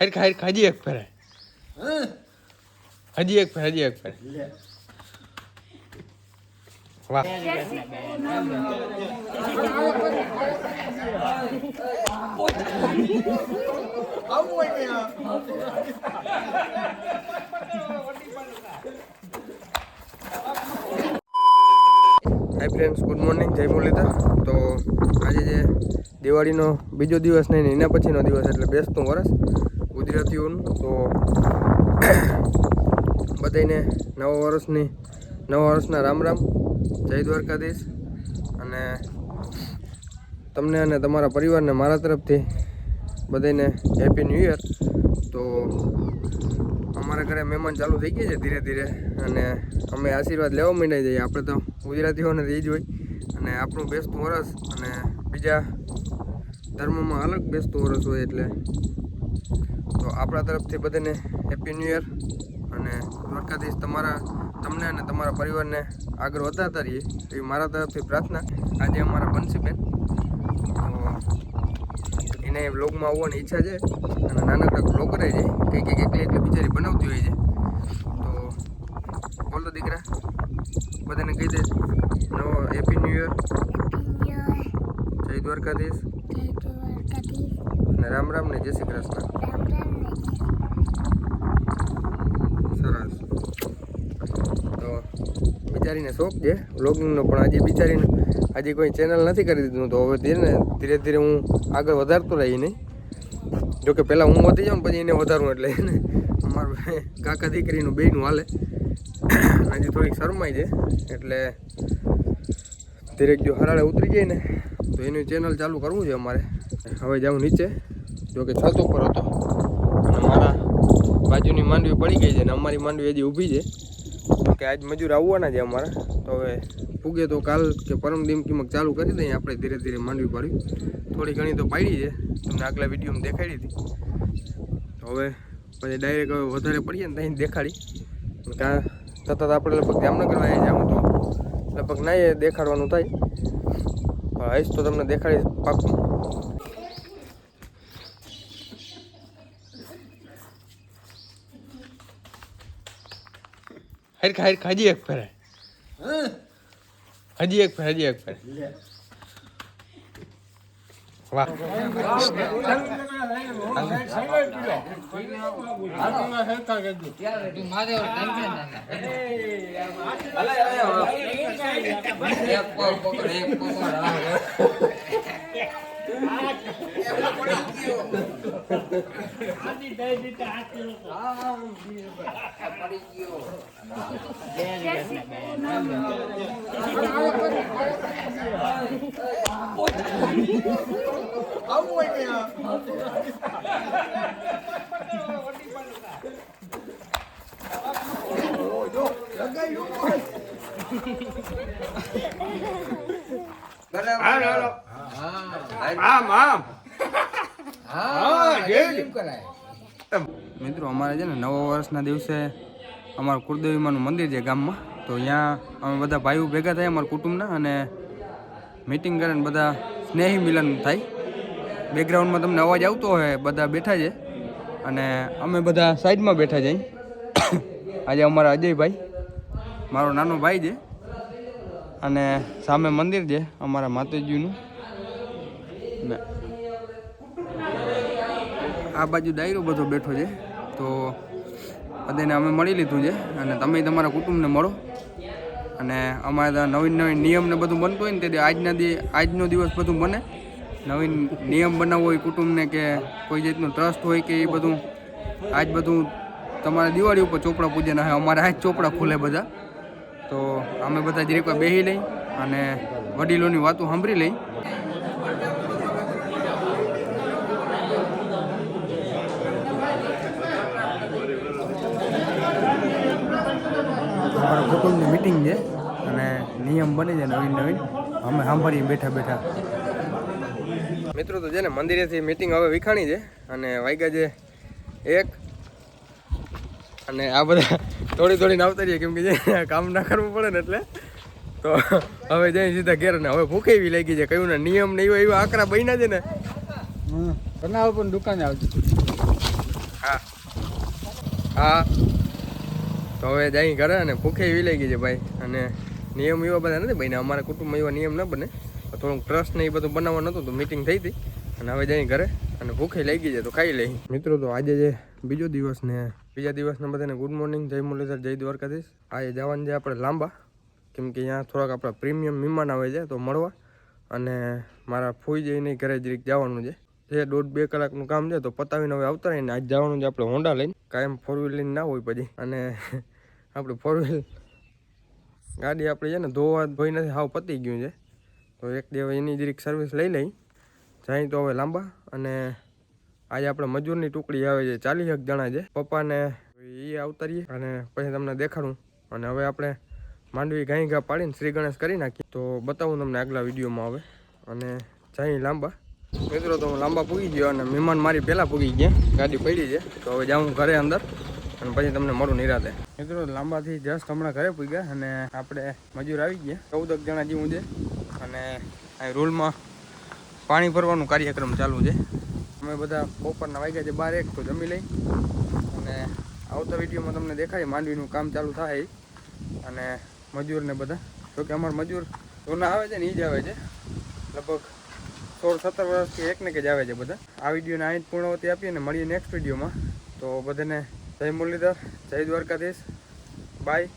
હરખા હરખા હજી એક ફેરે. હજી એક ફેર હજી એક ફેર. વાહ. હાય ફ્રેન્ડ્સ ગુડ મોર્નિંગ જય મુરલીધર. તો આજે જે દિવાળીનો બીજો દિવસ નહીં ને એના પછીનો દિવસ એટલે બેસતું વરસ ગુજરાતીઓનું, તો બધાને નવા વર્ષની, નવા વર્ષના રામ રામ, જય દ્વારકાધીશ. અને તમને અને તમારા પરિવારને મારા તરફથી બધાને હેપી ન્યૂ યર તો અમારા ઘરે મહેમાન ચાલુ થઈ ગયા છે ધીરે ધીરે, અને અમે આશીર્વાદ લેવા માંડ્યા જઈએ આપણે તો ગુજરાતીઓને એ જ હોય. અને આપણું બેસતું વરસ અને બીજા ધર્મમાં અલગ બેસતું વરસ હોય એટલે તો આપણા તરફથી બધાને હેપી ન્યૂ યર અને દ્વારકાધીશ તમારા તમને અને તમારા પરિવારને આગળ વધારતા રહીએ એવી મારા તરફથી પ્રાર્થના. આજે અમારા બંસીબેન. તો એને વ્લોગમાં આવવાની ઈચ્છા છે અને નાનકડા વ્લોગ કરે છે. કંઈક કંઈક એકલી એકલી બિચારી બનાવતી હોય છે. તો બોલ દીકરા બધાને કહી દે નવો હેપી ન્યૂ યર જય દ્વારકાધીશ. અને રામ રામ ને જય શ્રી કૃષ્ણ સરસ તો બિચારીને શોખ છે. વ્લોગિંગનો પણ આજે બિચારીને આજે કોઈ ચેનલ નથી કરી દીધું તો હવે ધીરે ધીરે ધીરે હું આગળ વધારતો રહીને જોકે પહેલાં હું વધી જાઉં પછી એને વધારું એટલે એને. અમારું કાકા દીકરીનું બેનું હાલે. આજે થોડીક શરમાઈ છે. એટલે ધીરેક જો હરાળે ઉતરી જાય ને, તો એનું ચેનલ ચાલુ કરવું છે અમારે. હવે જાઉં નીચે. જોકે છત ઉપર હતો. અને મારા બાજુની માંડવી પડી ગઈ છે ને અમારી માંડવી હજી ઊભી છે. કે આજ મજૂર આવવાના છે અમારા. તો હવે પૂગે તો કાલ કે પરમ દિમ કિંમત ચાલુ કરી દઈએ, આપણે ધીરે ધીરે માંડવી પાડી થોડી ઘણી તો પાડી છે, તમને આગલા વિડીયોમાં દેખાડી હતી. હવે પછી ડાયરેક્ટ હવે વધારે પડીએ ને ત્યાં દેખાડી. ત્યાં સતત આપણે લગભગ જામનગર આવી જાઉં તો લગભગ ના દેખાડવાનું થાય. પણ આવીશ તો તમને દેખાડી પાકું. હરખા હરખા હજી એક ફેરે હજી એક ફેરે હજી એક ફેરે વાહ. આમ આમ મિત્રો, અમારે છે ને નવા વર્ષના દિવસે અમારું કુળદેવીમાનું મંદિર છે ગામમાં. તો ત્યાં અમે બધા ભાઈઓ ભેગા થાય અમારા કુટુંબના અને મિટિંગ કરીને બધા સ્નેહી મિલન થાય. બેકગ્રાઉન્ડમાં તમને અવાજ આવતો હોય, બધા બેઠા છે. અને અમે બધા સાઈડમાં બેઠા જઈએ આજે અમારા અજયભાઈ, મારો નાનો ભાઈ છે. અને સામે મંદિર છે અમારા માતાજીનું. ને આ બાજુ ડાયરો બધો બેઠો છે. તો બધાને અમે મળી લીધું છે અને તમે તમારા કુટુંબને મળો. અને અમારે નવીન નવીન નિયમ ને બધું બનતું હોય ને તેથી આજના દી, આજનો દિવસ બધું બને. નવીન નિયમ બનાવવો હોય કુટુંબને કે કોઈ જાતનું ટ્રસ્ટ હોય કે એ બધું. આજ બધું તમારે દિવાળી ઉપર ચોપડા પૂજન હે અમારે આજ ચોપડા ખુલે બધા. તો અમે બધા જ વાર બેસી લઈ અને વડીલોની વાતો સાંભળી લઈ. અમારા કુટુંબની મિટિંગ છે અને નિયમ બને છે નવીન નવીન. અમે સાંભળીએ બેઠા બેઠા. મિત્રો તો છે ને મંદિરેથી મિટિંગ હવે વિખાણી છે અને વાગ્યા છે એક. અને આ બધા થોડી થોડી આવતા રહીએ કેમ કે જે કામ ના કરવું પડે ને એટલે. તો હવે જઈ સીધા ઘેર ને હવે ભૂખે એવી લાગી છે કયું ને નિયમ ને એવા એવા આકરા બન્યા છે ને. બનાવો પણ દુકાને આવજો. હા. હા. તો હવે જઈ ઘરે અને ભૂખે વિલાઈ ગઈ છે ભાઈ. અને નિયમ એવા બધા નથી ભાઈ ને અમારા કુટુંબમાં એવા નિયમ ન બને. થોડુંક ટ્રસ્ટ ને એ બધું બનાવવાનું હતું, તો મિટિંગ થઈ હતી. અને હવે જઈ ઘરે અને ભૂખે લઈ ગઈ છે, તો ખાઈ લઈ. મિત્રો, તો આજે જે બીજો દિવસ ને બીજા દિવસના બધાને ગુડ મોર્નિંગ જય મુરલીધર, જય દ્વારકાધીશ. આજે જવાનું છે આપણે લાંબા. કેમ કે અહીંયા થોડાક આપણા પ્રીમિયમ મહેમાન આવે છે, તો મળવા. અને મારા ફૂઈ જઈને ઘરે જરીક જવાનું છે. જે દોઢ બે કલાકનું કામ છે, તો પતાવીને હવે આવતા રહીને આજ જવાનું છે આપણે હોન્ડા લઈને. કાયમ ફોર વ્હીલ લઈને ના હોય પછી. અને આપણે ફોર વ્હીલ ગાડી આપણી છે ને ધોવા ભાઈ નથી, હાવ પતી ગયું છે. તો એક દિવસ એની જરીક સર્વિસ લઈ લઈ. જાય તો હવે લાંબા. અને આજે આપણે મજૂરની ટુકડી આવે છે ચાલીસ એક જણા છે. પપ્પાને એ આવતારીએ અને પછી તમને દેખાડું. અને હવે આપણે માંડવી ગાઈ ઘા પાડીને શ્રી ગણેશ કરી નાખીએ. તો બતાવું તમને આગલા વિડીયોમાં આવે અને જાય લાંબા. મિત્રો, તો હું લાંબા પૂગી ગયો અને મહેમાન મારી પહેલાં પૂગી ગયા. ગાડી પડી છે. તો હવે જાઉં ઘરે અંદર અને પછી તમને મળું નિરાતે. મિત્રો, લાંબાથી જસ્ટ હમણાં ઘરે પૂગ્યા અને આપણે મજૂર આવી ગયા. ચૌદક જણા જેવું છે અને અહીં રૂલમાં પાણી ભરવાનું કાર્યક્રમ ચાલુ છે. અમે બધા બપોરના વાગ્યા છે, બાર એક તો જમી લઈ. અને આવતા વિડીયોમાં તમને દેખાય, માંડવીનું કામ ચાલુ થાય. અને મજૂરને બધા, જોકે અમારા મજૂર જૂના આવે છે ને એ જ આવે છે. લગભગ સોળ સત્તર વર્ષથી એકને કે જ આવે છે બધા. આ વિડીયોને અહીં જ પૂર્ણવતી આપીએ અને મળીએ નેક્સ્ટ વિડીયોમાં. તો બધાને જય મુરલીધર, જય દ્વારકાધીશ. બાય